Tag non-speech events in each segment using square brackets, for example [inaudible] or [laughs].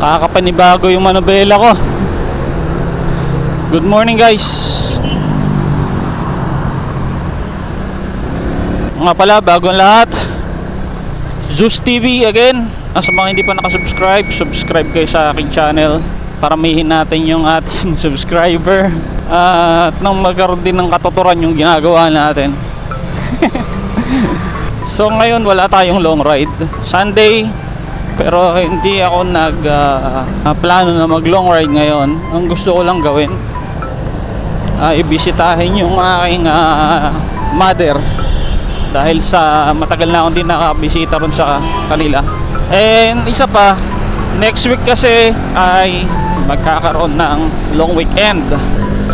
Nakakapanibago yung manobela ko. Good morning guys. Nga pala, bago ang lahat. Zeus TV again. Ah, sa mga hindi pa nakasubscribe, subscribe kayo sa aking channel para mihin natin yung ating [laughs] subscriber at nang magkaroon din ng katuturan yung ginagawa natin. [laughs] so ngayon wala tayong long ride. Sunday, pero hindi ako nag ah, plano na mag long ride ngayon. Ang gusto ko lang gawin uh, ibisitahin yung aking ah, mother dahil sa matagal na akong din nakabisita ron sa kanila. And isa pa, next week kasi ay magkakaroon ng long weekend.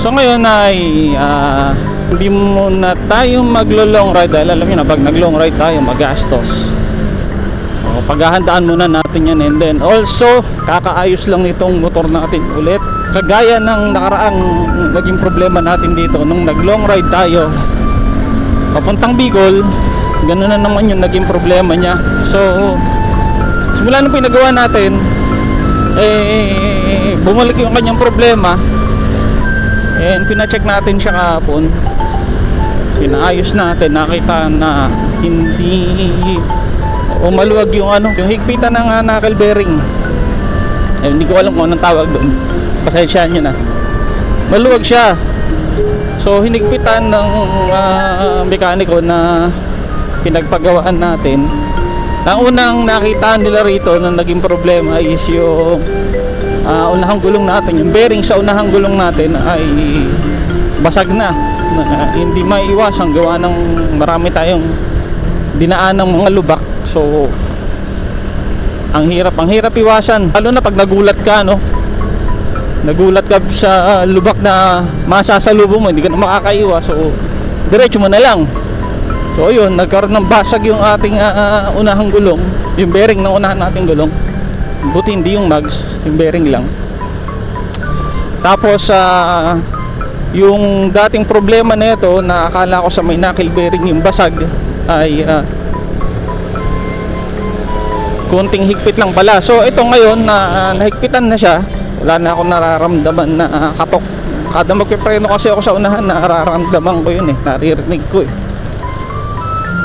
So ngayon ay ah, hindi muna tayo maglo-long ride dahil alam niyo na pag nag-long ride tayo magastos. Paghahandaan muna natin yan and then also kakaayos lang nitong motor natin ulit. Kagaya ng nakaraang naging problema natin dito nung nag long ride tayo papuntang Bicol ganun na naman yung naging problema niya. So simula nung pinagawa natin eh bumalik yung kanyang problema. And pinacheck natin siya kahapon. Pinaayos natin nakita na hindi o maluwag yung ano yung higpitan ng uh, knuckle bearing. Eh, hindi ko alam kung anong tawag doon. Pasensyahan nyo na. Maluwag siya. So hinigpitan ng ah, mekaniko na pinagpagawaan natin. Ang unang nakita nila rito na naging problema is yung ah, unahang gulong natin. Yung bearing sa unahang gulong natin ay basag na, na hindi maiwasan gawa ng marami tayong dinaan ng mga lubak so ang hirap ang hirap iwasan. Lalo na pag nagulat ka no? Nagulat ka sa lubak na masasalubong mo hindi ka na makakaiwas. So diretso mo na lang. So yun nagkaroon ng basag yung ating ah, unahang gulong. Yung bearing ng unahan nating gulong. Buti hindi yung mags yung bearing lang. Tapos sa yung dating problema nito na akala ko sa may knuckle bearing yung basag ay ah, konting higpit lang pala so ito ngayon na ah, nahigpitan na siya. Wala na akong nararamdaman na ah, katok. Kada magpipreno kasi ako sa unahan nararamdaman ko yun eh. Naririnig ko eh.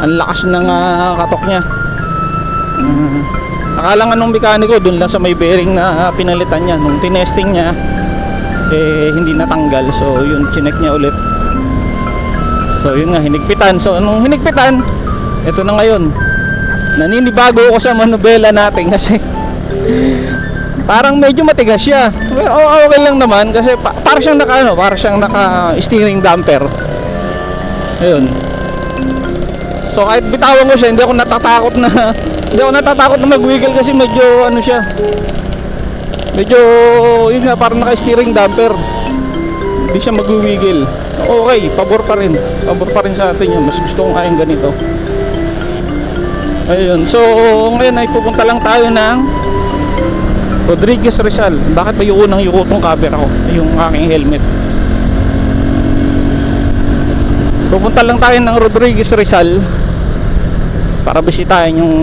Ang lakas ng ah, katok niya. Mm. akala nga nung mekaniko dun lang sa may bearing na ah, pinalitan niya. Nung tinesting niya eh hindi natanggal. So yun chinek niya ulit. So yun nga hinigpitan. So nung hinigpitan ito na ngayon naninibago ako sa manubela natin kasi parang medyo matigas siya. Pero o- okay lang naman kasi pa, para siyang naka ano para siyang naka steering damper. Ayun. So kahit bitawan ko siya hindi ako natatakot na [laughs] hindi ako natatakot na mag-wiggle kasi medyo ano siya medyo yun nga parang naka steering damper. Hindi siya mag-wiggle. Okay pabor pa rin. Pabor pa rin sa atin yun. Mas gusto kong kayang ganito ayun. So ngayon ay pupunta lang tayo ng Rodriguez Rizal. Bakit ba yung unang yuko tong cover ako? Yung aking helmet. Pupunta lang tayo ng Rodriguez Rizal para bisitahin yung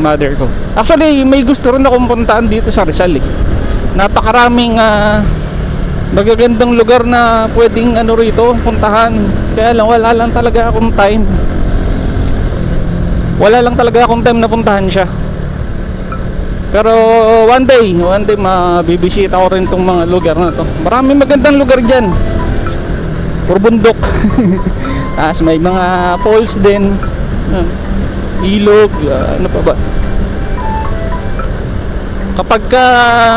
mother ko. Actually may gusto rin akong puntaan dito sa Rizal eh. Napakaraming ah, magagandang lugar na pwedeng ano rito puntahan. Kaya lang wala lang talaga akong time wala lang talaga akong time na puntahan siya. Pero one day one day mabibisita ko rin tong mga lugar na to. Maraming magandang lugar dyan. Puro bundok. [laughs] Tapos may mga falls din. Ah, ilog ah, ano pa ba? Kapag ka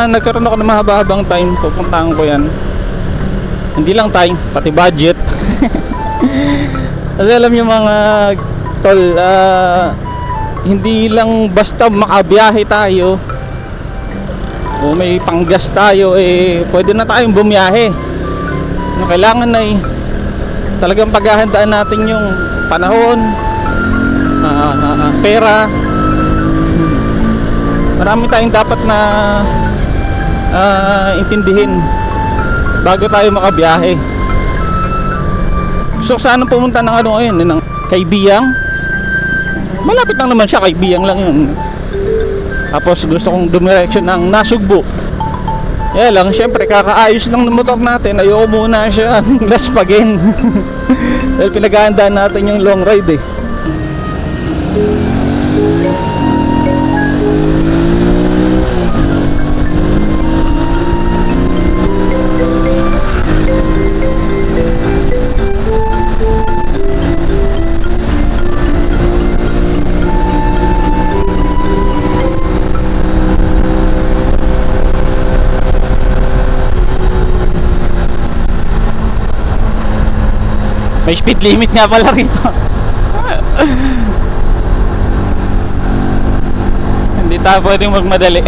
nagkaroon ako ng mahaba-habang time pupuntahan ko yan. Hindi lang time pati budget. [laughs] Kasi alam niyo mga tol ah, hindi lang basta makabiyahe tayo. O may panggas tayo eh pwede na tayong bumiyahe. Ano, kailangan na eh talagang paghahandaan natin yung panahon ah, ah, ah, pera. Marami tayong dapat na ah, intindihin bago tayo makabiyahe. Ko sana pumunta ng ano ngayon? Ng kaibiyang malapit lang naman siya kaibiyang lang yun tapos gusto kong dumireksyon ng nasugbo Kaya lang, syempre, kakaayos lang ng motor natin. Ayoko muna siya [laughs] laspagin. [laughs] Dahil pinaghahandaan natin yung long ride eh. May speed limit nga pala rito. Hindi tayo pwedeng magmadali.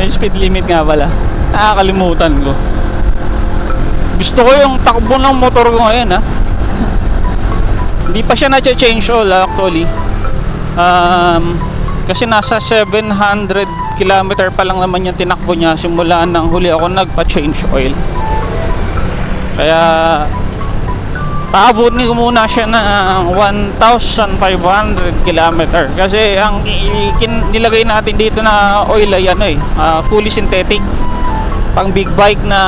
May speed limit nga pala. Nakakalimutan ko. Gusto ko yung takbo ng motor ko ngayon ha. Hindi pa siya na-change oil actually. Um, kasi nasa 700 kilometer pa lang naman yung tinakbo niya simula nang huli ako nagpa-change oil. Kaya paabutin ko muna siya ng 1,500 kilometer. Kasi ang nilagay natin dito na oil ay ano eh ah, fully synthetic. Pang big bike na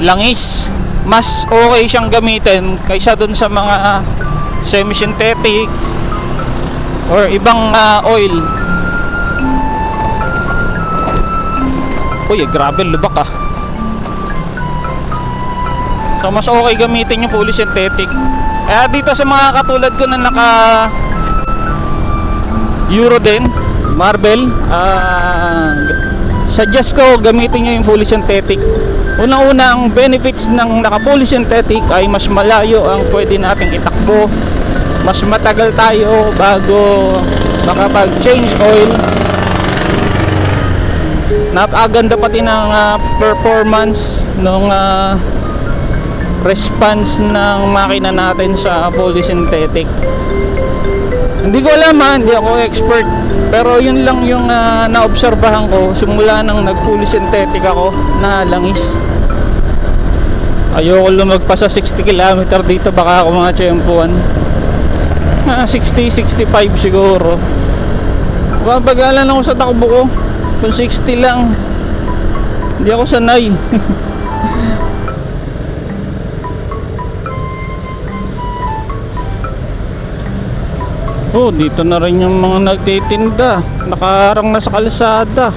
langis. Mas okay siyang gamitin kaysa dun sa mga semi-synthetic or ibang ah, oil. Uy grabe lubak ah So mas okay gamitin yung fully synthetic. Kaya dito sa mga katulad ko na naka Euro din, Marble, ah suggest ko gamitin nyo yung fully synthetic. Unang-una ang benefits ng naka fully synthetic ay mas malayo ang pwede nating itakbo. Mas matagal tayo bago makapag-change oil. Napakaganda pati ng ah, performance ng response ng makina natin sa fully synthetic. Hindi ko alam ha, hindi ako expert. Pero yun lang yung ah, naobserbahan ko simula nang nag fully synthetic ako na langis. Ayoko lumagpas sa 60 km dito baka ako mga tsempuan. Ah, 60, 65 siguro. Babagalan ako sa takbo ko. Kung 60 lang. Hindi ako sanay. [laughs] Oh, dito na rin yung mga nagtitinda. Nakaharang na sa kalsada.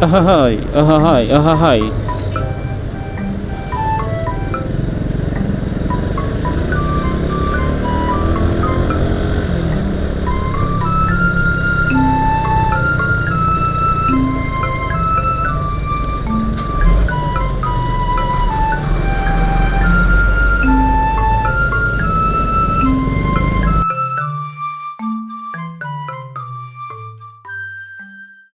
Ahahay, ahahay, ahahay.